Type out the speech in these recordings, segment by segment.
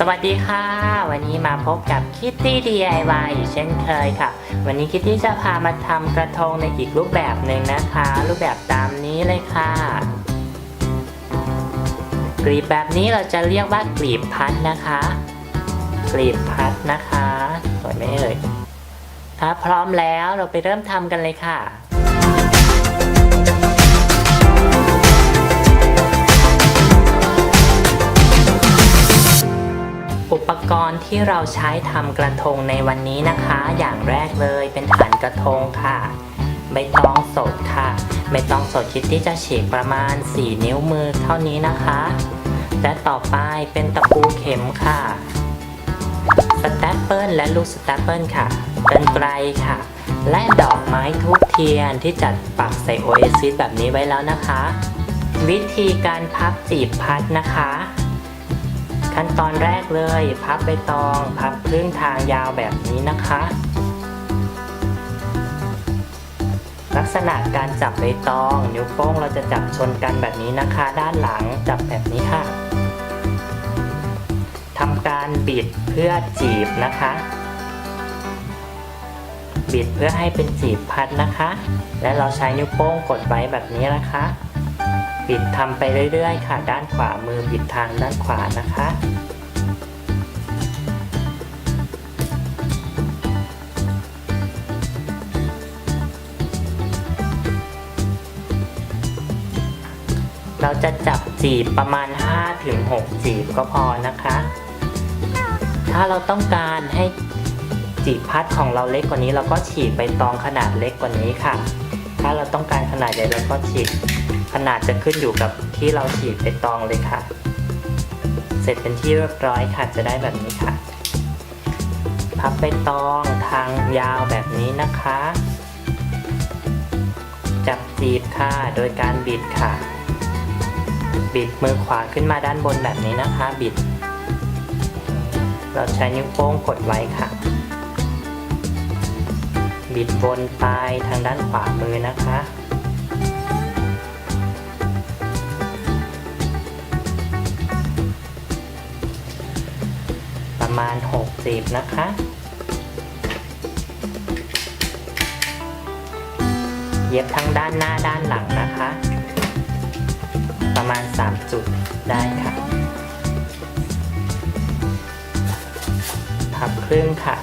สวัสดีค่ะ วันนี้มาพบกับคิตตี้ DIY อีกเช่นเคยค่ะ วันนี้คิตตี้จะพามาทำกระทงในอีกรูปแบบหนึ่งนะคะ รูปแบบตามนี้เลยค่ะ กลีบแบบนี้เราจะเรียกว่ากลีบพัดนะคะ กลีบพัดนะคะสวยไหมเอ่ยถ้าพร้อมแล้วเราไปเริ่มทำกันเลยค่ะ รณ์ที่เราใช้ทำกระทงในวันนี้นะคะ อย่างแรกเลยเป็นฐานกระทงค่ะใบตองสดค่ะใบตองสดคิดที่จะฉีกประมาณ 4 นิ้วมือเท่านี้นะคะ และต่อไปเป็นตะปูเข็มค่ะสแตปเปิลและลูกสแตปเปิลค่ะเป็นไกลค่ะ และดอกไม้ทูบเทียนที่จัดปักใส่โอเอซิสแบบนี้ไว้แล้วนะคะ วิธีการพับจีบพัดนะคะ ขั้นตอนแรกเลย พับใบตองพับครึ่งทางยาวแบบนี้นะคะ ลักษณะการจับใบตอง นิ้วโป้งเราจะจับชนกันแบบนี้นะคะ ด้านหลังจับแบบนี้ค่ะทำการบิดเพื่อจีบนะคะ บิดเพื่อให้เป็นจีบพัดนะคะ และเราใช้นิ้วโป้งกดไว้แบบนี้นะคะ บิดทำไปเรื่อยๆ ค่ะ ด้านขวามือบิดทางด้านขวานะคะ เราจะจับจีบประมาณ 5-6 จีบก็พอนะคะ ถ้าเราต้องการให้จีบพัดของเราเล็กกว่านี้ เราก็ฉีกใบตองขนาดเล็กกว่านี้ค่ะ ถ้าเราต้องการขนาดใหญ่เราก็ฉีก ขนาดจะขึ้นอยู่กับที่เราฉีดไปตองเลยค่ะ เสร็จเป็นที่เรียบร้อยค่ะจะได้แบบนี้ค่ะ พับไปตองทางยาวแบบนี้นะคะ จับจีบค่ะโดยการบิดค่ะ บิดมือขวาขึ้นมาด้านบนแบบนี้นะคะ บิด เราใช้นิ้วโป้งกดไว้ค่ะบิดวนไปทางด้านขวามือนะคะ มาณ 60 นะคะ เย็บทั้งด้านหน้าด้านหลังนะคะ ประมาณ 3 จุดได้ค่ะ พับครึ่งค่ะ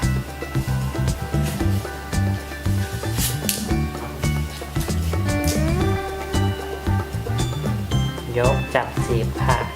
ยกจับจีบค่ะ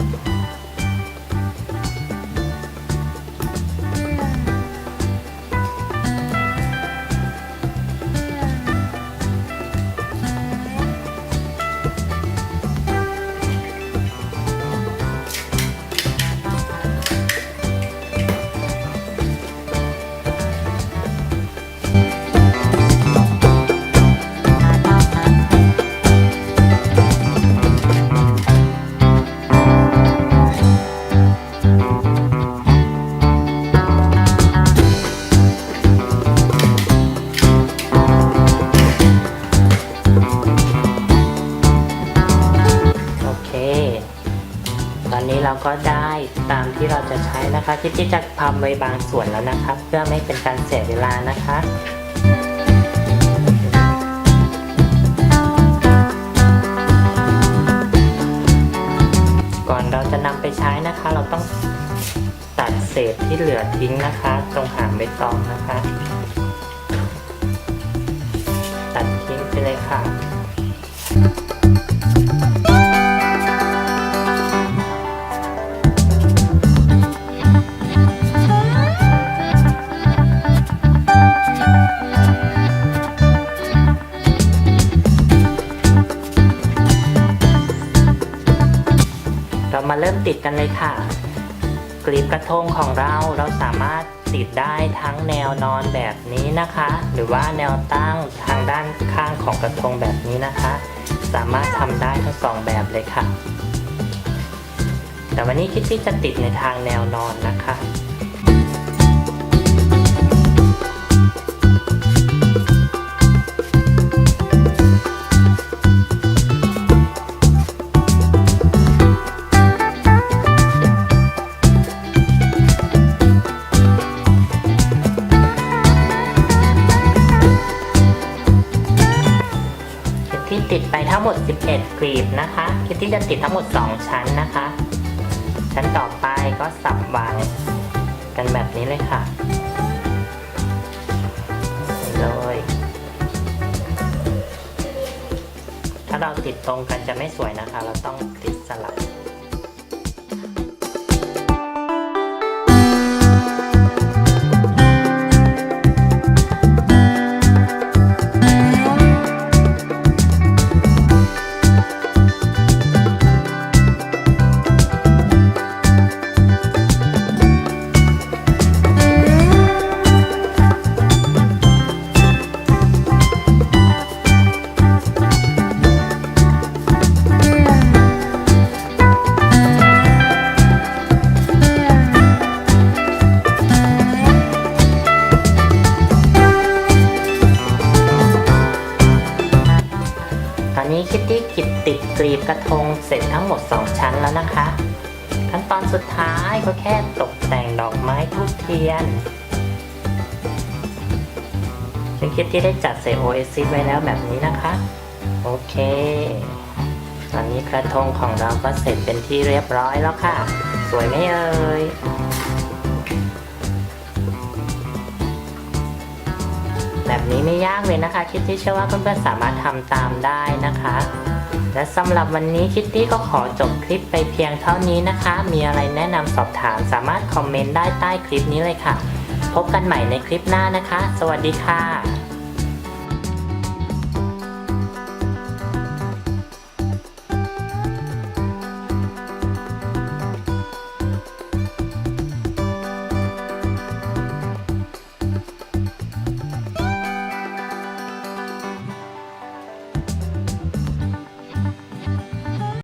ก็ได้ตามที่เราจะใช้นะคะที่ที่จะทำไว้บางส่วนแล้วนะครับเพื่อไม่เป็นการเสียเวลานะคะก่อนเราจะนำไปใช้นะคะ เราต้องตัดเศษที่เหลือทิ้งนะคะ ตรงหางใบตองนะคะ ติดกันเลยค่ะ กลีบกระทงของเราเราสามารถติดได้ทั้งแนวนอนแบบนี้นะคะ หรือว่าแนวตั้งทางด้านข้างของกระทงแบบนี้นะคะ สามารถทำได้ทั้งสองแบบเลยค่ะ แต่วันนี้คิดที่จะติดในทางแนวนอนนะคะ ติดไปทั้งหมด 11กลีบนะคะคิตตี้จะติดทั้งหมด 2 ชั้นนะคะ ชั้นต่อไปก็สับวางกันแบบนี้เลยค่ะเลยถ้าเราติดตรงกันจะไม่สวยนะคะ เราต้องติดสลับ กิบติดกรีบกระทงเสร็จทั้งหมด 2 ชั้นแล้วนะคะ ขั้นตอนสุดท้ายก็แค่ตกแต่งดอกไม้ทูบเทียนซึ่งคิตตี้ได้จัดใส่โอเอซิไว้แล้วแบบนี้นะคะ โอเค ตอนนี้กระทงของเราก็เสร็จเป็นที่เรียบร้อยแล้วค่ะ สวยไหมเอ่ยแบบนี้ไม่ยากเลยนะคะ คิตตี้เชื่อว่าเพื่อนๆสามารถทำตามได้นะคะ และสำหรับวันนี้คิตตี้ก็ขอจบคลิปไปเพียงเท่านี้นะคะ มีอะไรแนะนำสอบถามสามารถคอมเมนต์ได้ใต้คลิปนี้เลยค่ะ พบกันใหม่ในคลิปหน้านะคะ สวัสดีค่ะ